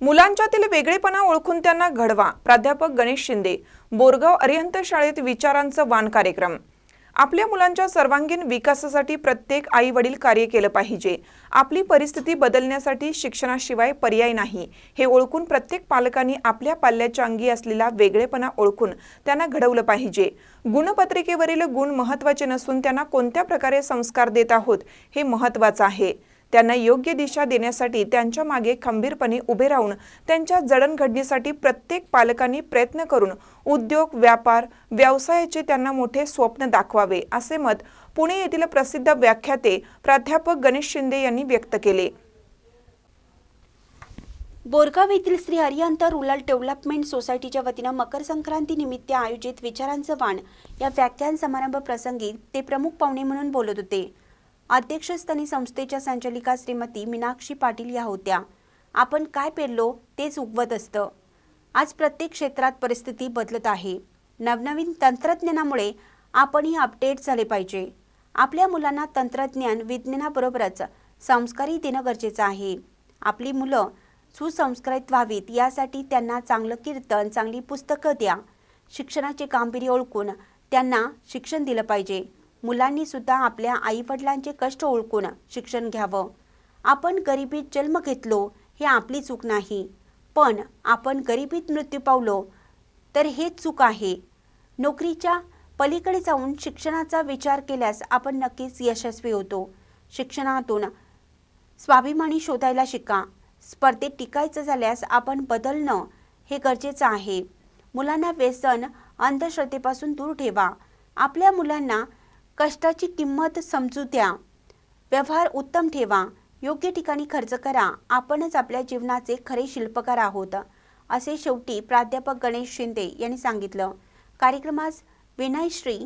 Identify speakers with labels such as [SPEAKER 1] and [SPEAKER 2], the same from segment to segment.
[SPEAKER 1] मुलांच्यातील वेगळेपणा ओळखून त्यांना घडवा. प्राध्यापक गणेश शिंदे बोरगाव अरिहंत शाळेत विचारांचं वाण कार्यक्रम. आपल्या मुलांच्या सर्वांगीण विकासासाठी प्रत्येक आई वडील कार्य केलं पाहिजे. आपली परिस्थिती बदलण्यासाठी शिक्षणाशिवाय पर्याय नाही. हे ओळखून प्रत्येक पालकांनी आपल्या पाल्याच्या अंगी असलेला वेगळेपणा ओळखून त्यांना घडवलं पाहिजे. गुणपत्रिकेवरील गुण महत्त्वाचे नसून त्यांना कोणत्या प्रकारे संस्कार देत आहोत हे महत्त्वाचं आहे. त्यांना योग्य दिशा देण्यासाठी त्यांच्या मागे खंबीरपणे उभे राहून त्यांच्या जडणघडणीसाठी प्रत्येक पालकांनी प्रयत्न करून उद्योग व्यापार व्यवसायाचे त्यांना मोठे स्वप्न दाखवावे असे मत पुणे येथील प्रसिद्ध व्याख्याते प्राध्यापक गणेश शिंदे यांनी व्यक्त केले.
[SPEAKER 2] बोरगाव येथील श्री हरिहंत रुरल डेव्हलपमेंट सोसायटीच्या वतीनं मकर संक्रांती निमित्त आयोजित विचारांचं वाण या व्याख्यान समारंभ प्रसंगी ते प्रमुख पाहुणे म्हणून बोलत होते. अध्यक्षस्थानी संस्थेच्या संचालिका श्रीमती मीनाक्षी पाटील या होत्या. आपण काय पेरलो तेच उगवत असतं. आज प्रत्येक क्षेत्रात परिस्थिती बदलत आहे. नवनवीन तंत्रज्ञानामुळे आपणही अपडेट झाले पाहिजे. आपल्या मुलांना तंत्रज्ञान विज्ञानाबरोबरच संस्कारही देणं गरजेचं आहे. आपली मुलं सुसंस्कारित व्हावीत यासाठी त्यांना चांगलं कीर्तन चांगली पुस्तकं द्या. शिक्षणाचे कामगिरी ओळखून त्यांना शिक्षण दिलं पाहिजे. मुलांनी सुद्धा आपल्या आईवडिलांचे कष्ट ओळखून शिक्षण घ्यावं. आपण गरिबीत जन्म घेतलो हे आपली चूक नाही. पण आपण गरिबीत मृत्यू पावलो तर हे चूक आहे. नोकरीच्या पलीकडे जाऊन शिक्षणाचा विचार केल्यास आपण नक्कीच यशस्वी होतो. शिक्षणातून स्वाभिमानी शोधायला शिका. स्पर्धेत टिकायचं झाल्यास आपण बदलणं हे गरजेचं आहे. मुलांना व्यसन अंधश्रद्धेपासून दूर ठेवा. आपल्या मुलांना कष्टाची किंमत समजू द्या. व्यवहार उत्तम ठेवा. योग्य ठिकाणी खर्च करा. आपणच आपल्या जीवनाचे खरे शिल्पकार आहोत असे शेवटी प्राध्यापक गणेश शिंदे यांनी सांगितलं. कार्यक्रमास विनयश्री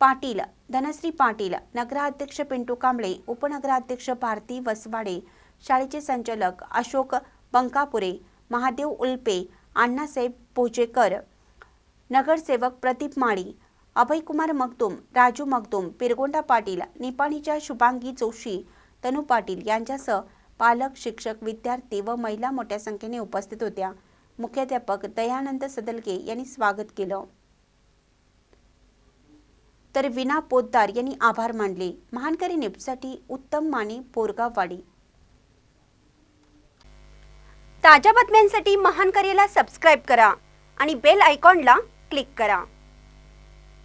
[SPEAKER 2] पाटील धनश्री पाटील नगराध्यक्ष पिंटू कांबळे उपनगराध्यक्ष भारती वसवाडे शाळेचे संचालक अशोक बंकापुरे महादेव उल्पे अण्णासाहेब भोजेकर नगरसेवक प्रदीप माळी अभयकुमार मगदुम राजू मगदुम पिरगोंडा पाटील निपाणीच्या शुभांगी जोशी तनू पाटील यांच्यासह पालक शिक्षक विद्यार्थी व महिला मोठ्या संख्येने उपस्थित होत्या. मुख्याध्यापक दयानंद सदलके यांनी स्वागत केलं. तर विना पोद्दार यांनी आभार मानले. महानकरी निपसाठी उत्तम माने पोरगाववाडी. ताज्या बातम्यांसाठी महानकरीला सबस्क्राईब करा आणि बेल आयकॉनला क्लिक करा.